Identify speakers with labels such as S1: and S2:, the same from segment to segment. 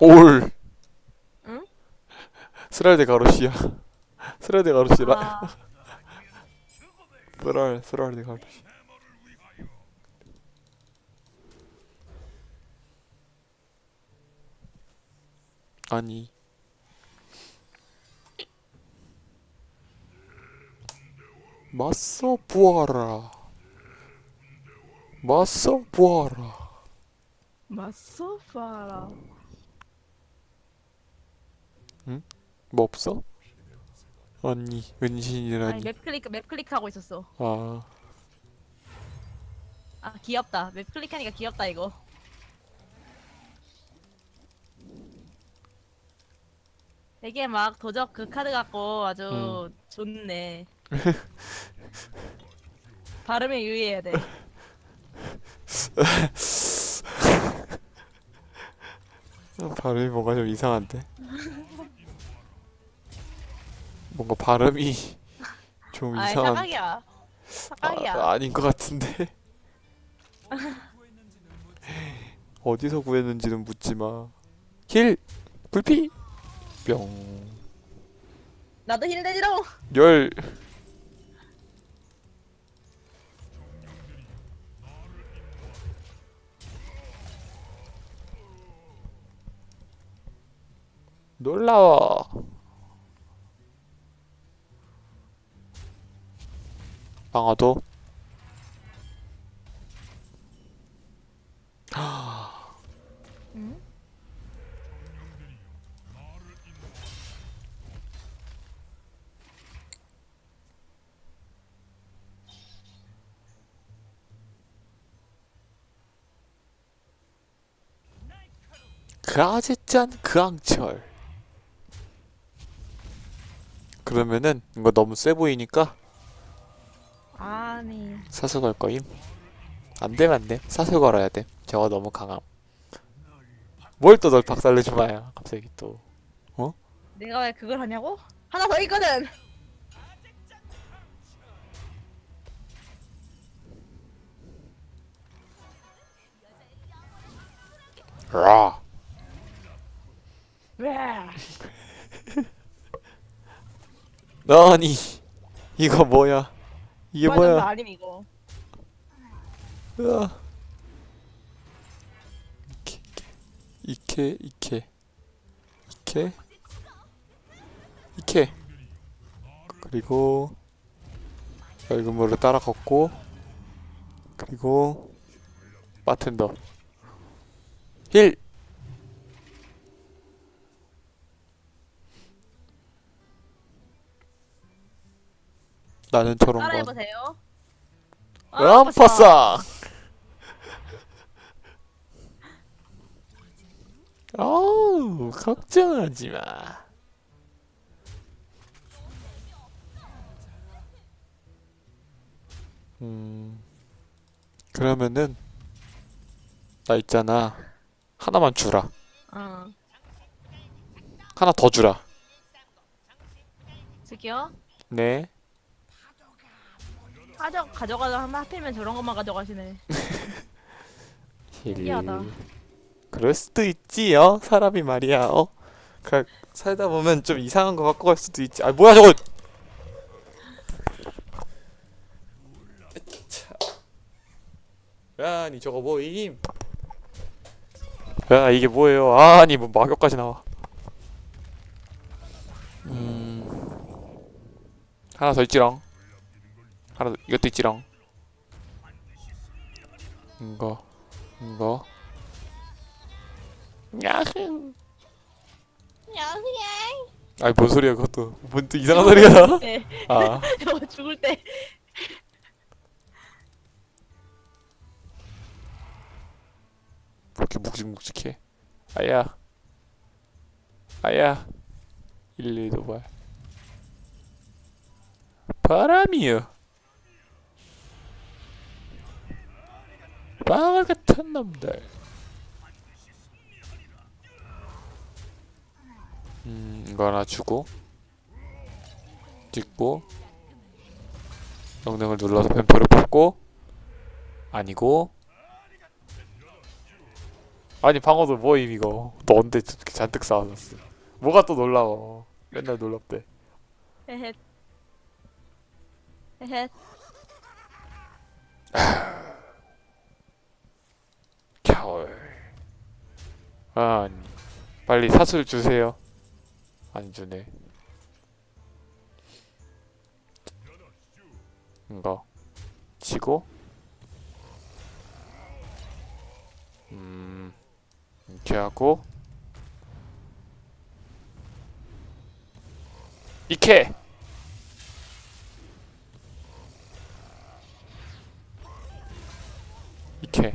S1: 올.
S2: 응?
S1: 스랄데 가로시야. 스랄데 가로시라.
S2: 아,
S1: 스랄 스랄데 가로시. 아니. 맞서 보아라. 맞서 보아라.
S2: 맞서 봐라.
S1: 뭐 없어? 아니 은신이라니.
S2: 맵 클릭 맵 클릭하고 있었어.
S1: 아
S2: 아 귀엽다. 맵 클릭하니까 귀엽다 이거. 되게 막 도적 그 카드 갖고 아주 좋네. 발음에 유의해야 돼.
S1: 발음이 뭔가 좀 이상한데. 뭔가 발음이 좀
S2: 아
S1: 이상한.
S2: 사각이야. 사각이야.
S1: 아, 아닌 것 같은데. 어디서 구했는지는 묻지 마. 힐 불피 뿅.
S2: 나도 힐 내지롱.
S1: 열. 놀라워. 방어도.
S2: 응?
S1: 그아제짠 그앙철. 그러면은 이거 너무 세 보이니까
S2: 아니.
S1: 사수 걸 거임. 안 되면 안 돼. 사수 걸어야 돼. 저거 너무 강함. 뭘 또 널 박살내지 마요. 갑자기 또.
S2: 내가 왜 그걸 하냐고? 하나 더 있거든.
S1: 라.
S2: 왜?
S1: 아니 이거 뭐야? 이게 뭐야?
S2: 아님 이거.
S1: 으아. 이케 이케 이케 이케 그리고 열금으로 따라 걷고 그리고 바텐더 힐 나는 저런 건
S2: 따라해보세요. 어,
S1: 람파상 어우 걱정하지 마. 음, 그러면은 나 있잖아. 하나만 주라.
S2: 어.
S1: 하나 더 주라.
S2: 저기요.
S1: 네
S2: 가져 가져가자 하면 하필이면 저런 것만 가져가시네.
S1: 힐.
S2: 신기하다.
S1: 그럴 수도 있지요 사람이 말이야. 어? 그, 살다 보면 좀 이상한 거 갖고 갈 수도 있지. 아 뭐야 저거! 야, 아니 저거 뭐임 야 이게 뭐예요? 아니 뭐 막역까지 나와. 음. 하나 더 있지랑 하나 더. 이것도 있지랑 이거 이거. 야흥.
S2: 야후야.
S1: 아니 뭔 소리야 그것도. 뭔또 이상한 소리가 나?
S2: 네.
S1: 아.
S2: 저 죽을 때.
S1: 그렇게 묵직묵직해. 아야. 아야. 일일이 도발. 바람이여 방울 같은 놈들. 음 이거 하나 주고 찍고 명령을 눌러서 뱀표를 뽑고 아니고 아니 방어도 뭐임 이거. 너 언제 저렇게 잔뜩 쌓아놨어. 뭐가 또 놀라워. 맨날 놀랍대.
S2: 헤헷. 헤헷.
S1: 겨울 아니. 빨리 사슬 주세요. 안 주네. 이거 치고. 음 이렇게 하고. 이케 이케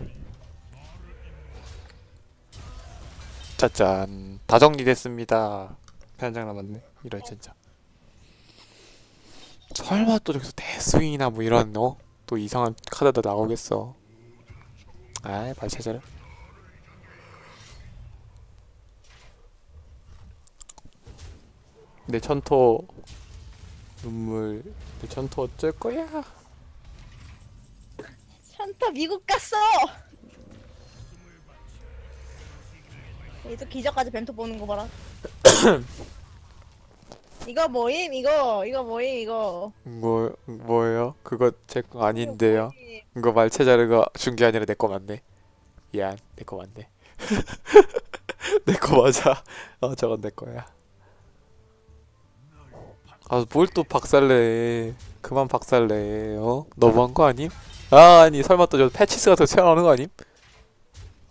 S1: 짜잔. 다 정리됐습니다. 한장 남았네. 이런 진짜. 설마 또 저기서 대스윙이나 뭐 이런 어? 또 이상한 카드도 나오겠어. 아이 발 찾아라 내 천토 눈물 내 천토 어쩔 거야?
S2: 샨타 미국 갔어. 이제 기저까지 벤토 보는 거 봐라. 이거 뭐임? 이거 이거 뭐임? 이거.
S1: 뭐 뭐예요? 그거 제 거 아닌데요
S2: 이거 뭐임?
S1: 이거 말체 자르가 준 게 아니라 내 거 맞네. 미안, 내 거 맞네. 내 거 맞아. 어, 저건 내 거야. 아, 뭘 또 박살내. 그만 박살내. 어? 너무한 거 아님? 아, 아니, 설마 또 저 패치스 같은 거 튀어나오는 거 아님?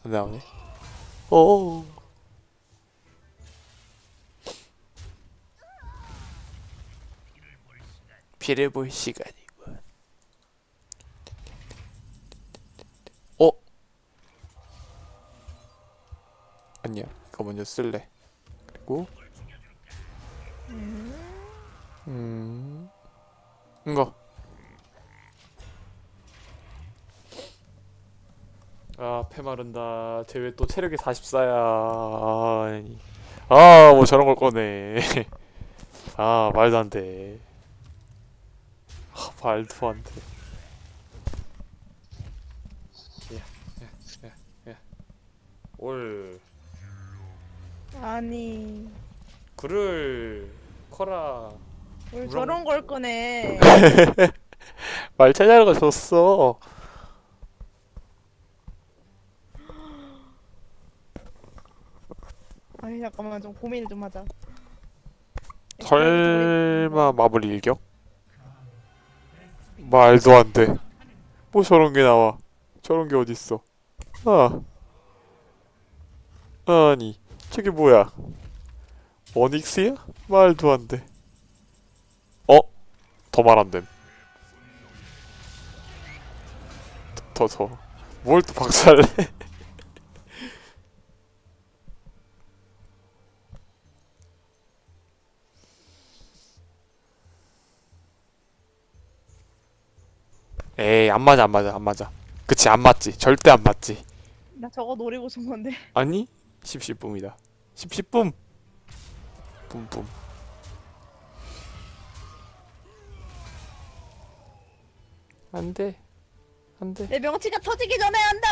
S1: 안 나오네. 오. 피를 볼 시간이군. 어? 아니야. 이거 먼저 쓸래. 그리고 음. 이거. 아, 패 마른다. 쟤왜또 체력이 44야. 아니. 아, 뭐 저런 걸 꺼내. 아, 말도 안 돼. 아, 말도 안 돼. 올.
S2: 아니
S1: 글을 커라.
S2: 왜
S1: 그럼-
S2: 저런 걸 꺼내?
S1: 말 찾아가 줬어.
S2: 아니 잠깐만 좀 고민을 좀 하자.
S1: 설마 마블 일격? 말도 안 돼. 뭐 저런 게 나와? 저런 게 어딨어? 아. 아니, 저게 뭐야? 어닉스야? 말도 안 돼. 어? 더 말 안 됨. 더, 더. 뭘 또 박살내? 에이, 안 맞아, 안 맞아, 안 맞아. 그치, 안 맞지. 절대 안 맞지.
S2: 나 저거 노리고 준 건데.
S1: 아니? 10시쁨이다. 10시쁨! 뿜뿜. 안 돼. 안 돼.
S2: 내 명치가 터지기 전에 한다.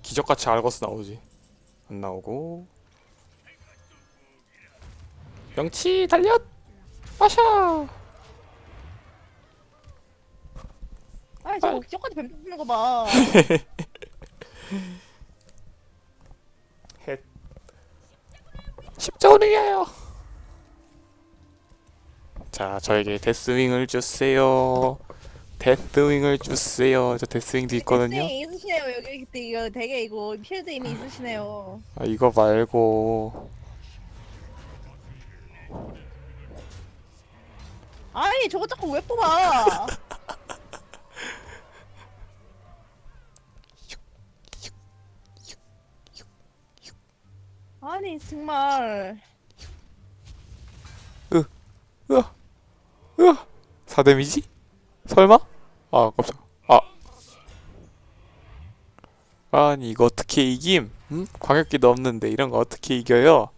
S1: 기적같이 알거스 나오지. 안 나오고. 명치 달려! 마셔!
S2: 아니 저거 저까지 뱀 뽑는 거 봐.
S1: 헷. 10조 늘려요! 자, 저에게 데스윙을 주세요. 데스윙을 주세요. 저 데스윙도 있거든요.
S2: 네, 있으시네요. 여기 이거 되게 이거 필드 이미 있으시네요.
S1: 아, 이거 말고.
S2: 아니 저거 자꾸 왜 뽑아? 아니 정말
S1: 으아! 으아! 4데미지? 설마? 아, 깜짝. 아. 아니, 이거 어떻게 이김? 응? 광역기도 없는데 이런 거 어떻게 이겨요?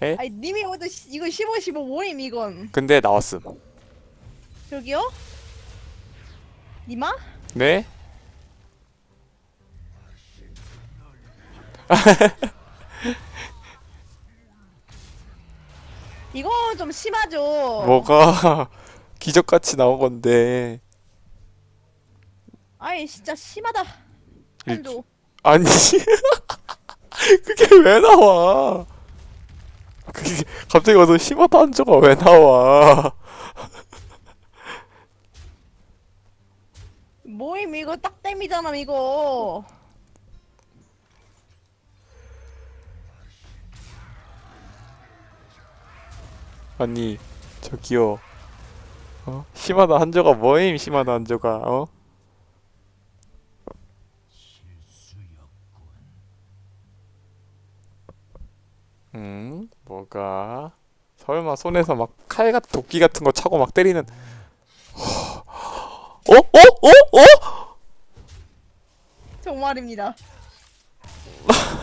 S2: 아니 님이 오도 이거 15 15 모임 이건
S1: 근데 나왔음.
S2: 저기요? 니마?
S1: 네?
S2: 이거 좀 심하죠.
S1: 뭐가 기적같이 나온 건데
S2: 아이 진짜 심하다.
S1: 일-
S2: 한조.
S1: 아니 그게 왜 나와 그게 갑자기 와서 심하다 한조가 왜 나와
S2: 모임 이거 딱 땜이잖아 이거.
S1: 아니 저기요 어? 심하다 한조가 뭐임 심하다 한조가 어? 음 뭐가 설마 손에서 막 칼 같은 도끼 같은 거 차고 막 때리는 어? 어? 어? 어?
S2: 정말입니다.